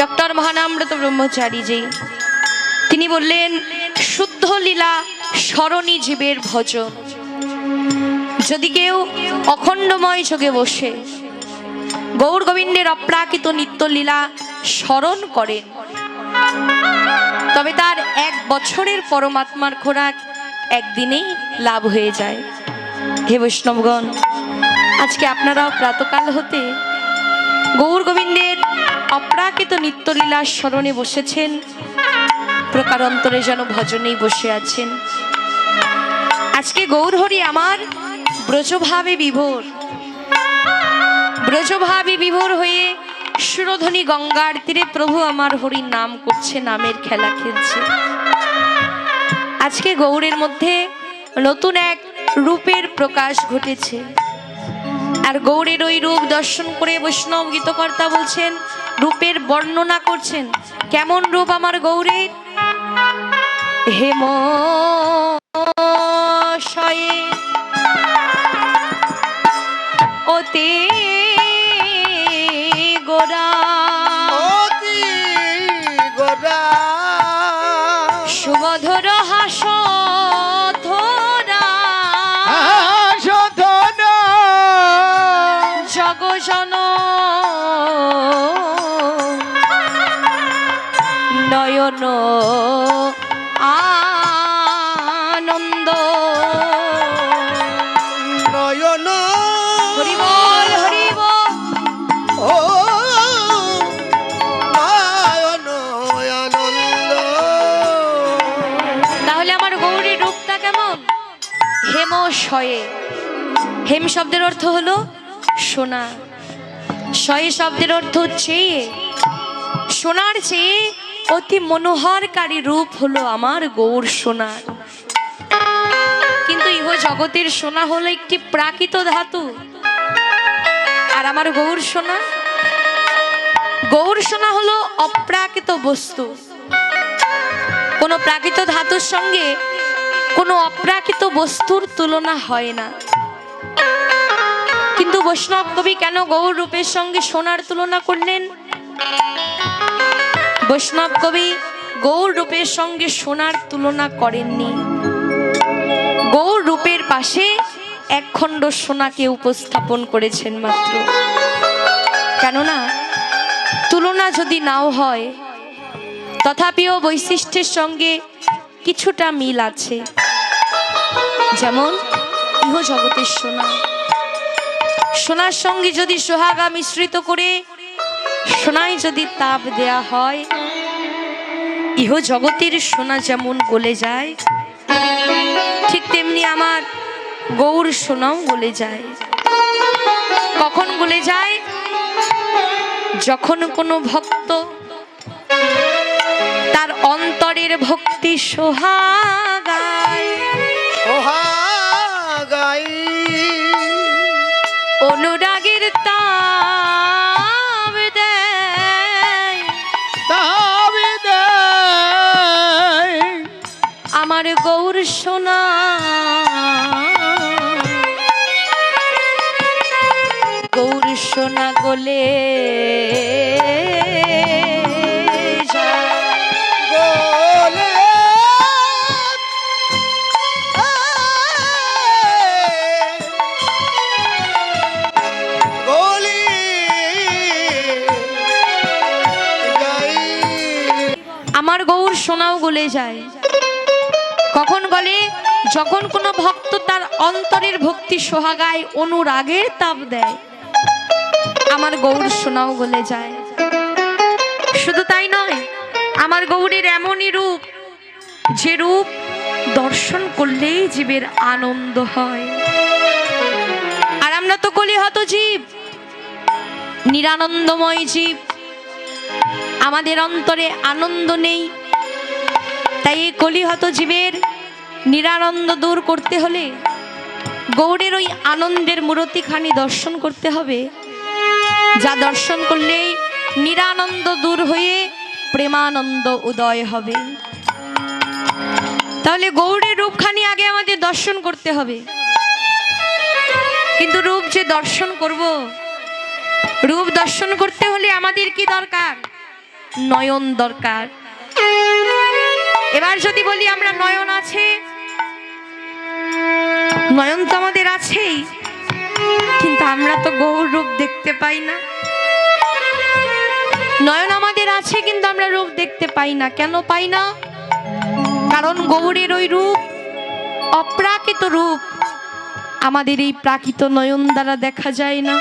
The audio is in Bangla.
ডক্টর মহানামৃত ব্রহ্মচারীজি। তিনি বললেন, শুদ্ধ লীলা স্মরণী জীবের ভজন। যদি কেউ অখণ্ডময় যোগে বসে গৌর গোবিন্দের অপ্রাকৃত নিত্যলীলা স্মরণ করেন, তবে তার এক বছরের পরমাত্মার খোরাক একদিনেই লাভ হয়ে যায়। হে বৈষ্ণবগণ, আজকে আপনারাও প্রাতকাল হতে গৌর গোবিন্দের অপ্রাকৃত নিত্যলীলা স্মরণে বসেছেন। প্রকারান্তরে যেন ভজনেই বসে আছেন। আজকে গৌরহরি আমার ব্রজভাবে বিভোর। ব্রজভাবে বিভোর হয়ে সুরধ্বনি গঙ্গার তীরে প্রভু আমার হরির নাম করছে, নামের খেলা খেলছে। আজকে গৌরের মধ্যে নতুন এক রূপের প্রকাশ ঘটেছে। আর গৌরের ওই রূপ দর্শন করে বৈষ্ণব গীতকর্তা বলছেন রূপের বর্ণনা করছেন। কেমন রূপ আমার গৌরের? হেম শয়ে ওতে গোরা অতি গোরা সুমধুর হাস ধরা জগজন নয়ন আনন্দ। নয়ন। হরিবল হরিব ও তাহলে আমার গৌরীর রূপটা কেমন? হেম শয়ে। হেম শব্দের অর্থ হলো সোনা। শয়ে শব্দের অর্থ চেয়ে সোনার চেয়ে অতি মনোহরকারী রূপ হলো আমার গৌর সোনার। কিন্তু ইহ জগতের সোনা হলো একটি প্রাকৃত ধাতু। আর আমার গৌর সোনা? গৌর সোনা হলো অপ্রাকৃত বস্তু। কোনো প্রাকৃত ধাতুর সঙ্গে কোনো অপ্রাকৃত বস্তুর তুলনা হয় না। কিন্তু বৈষ্ণব কবি কেন গৌর রূপের সঙ্গে সোনার তুলনা করলেন? বৈষ্ণব কবি গৌর রূপের সঙ্গে সোনার তুলনা করেননি। গৌর রূপের পাশে একখণ্ড সোনাকে উপস্থাপন করেছেন মাত্র। কেননা, তুলনা যদি নাও হয়, তথাপিও বৈশিষ্ট্যের সঙ্গে কিছুটা মিল আছে। যেমন ইহ জগতের সোনা। সোনার সঙ্গে যদি সোহাগা মিশ্রিত করে সোনায় যদি তাপ দেয়া হয় ইহ জগতের সোনা যেমন গলে যায় ঠিক তেমনি আমার গৌর সোনাও গলে যায়। কখন গলে যায়? যখন কোনো ভক্ত তার অন্তরের ভক্তি সোহাগায়। অনুরাগের তাব সোনা গৌর সোনা গলে আমার গৌর সোনাও গলে যায়। কখন বলে যখন কোনো ভক্ত তার অন্তরের ভক্তি সোহাগায় অনুরাগের তাপ দেয়। আমার গৌর সোনাও গলে যায়। শুধু তাই নয়, আমার গৌরের এমনই রূপ, যে রূপ দর্শন করলেই জীবের আনন্দ হয়। আর আমরা তো কলিহত জীব, নিরানন্দময় জীব। আমাদের অন্তরে আনন্দ নেই তাই এই কলিহত জীবের নিরানন্দ দূর করতে হলে গৌড়ের ওই আনন্দের মূরতিখানি দর্শন করতে হবে, যা দর্শন করলেই নিরানন্দ দূর হয়ে প্রেমানন্দ উদয় হবে। তাহলে গৌড়ের রূপখানি আগে আমাদের দর্শন করতে হবে। কিন্তু রূপ যে দর্শন করব, রূপ দর্শন করতে হলে আমাদের কি দরকার? নয়ন দরকার। এবার যদি বলি আমরা নয়ন আছে, নয়ন তো আমাদের আছেই, কিন্তু আমরা তো গৌর রূপ দেখতে পাই না। নয়ন আমাদের আছে, কিন্তু আমরা রূপ দেখতে পাই না। কেন পাই না? কারণ গৌরের ওই রূপ, অপ্রাকৃত রূপ, আমাদের এই প্রাকৃত নয়ন দ্বারা দেখা যায় না।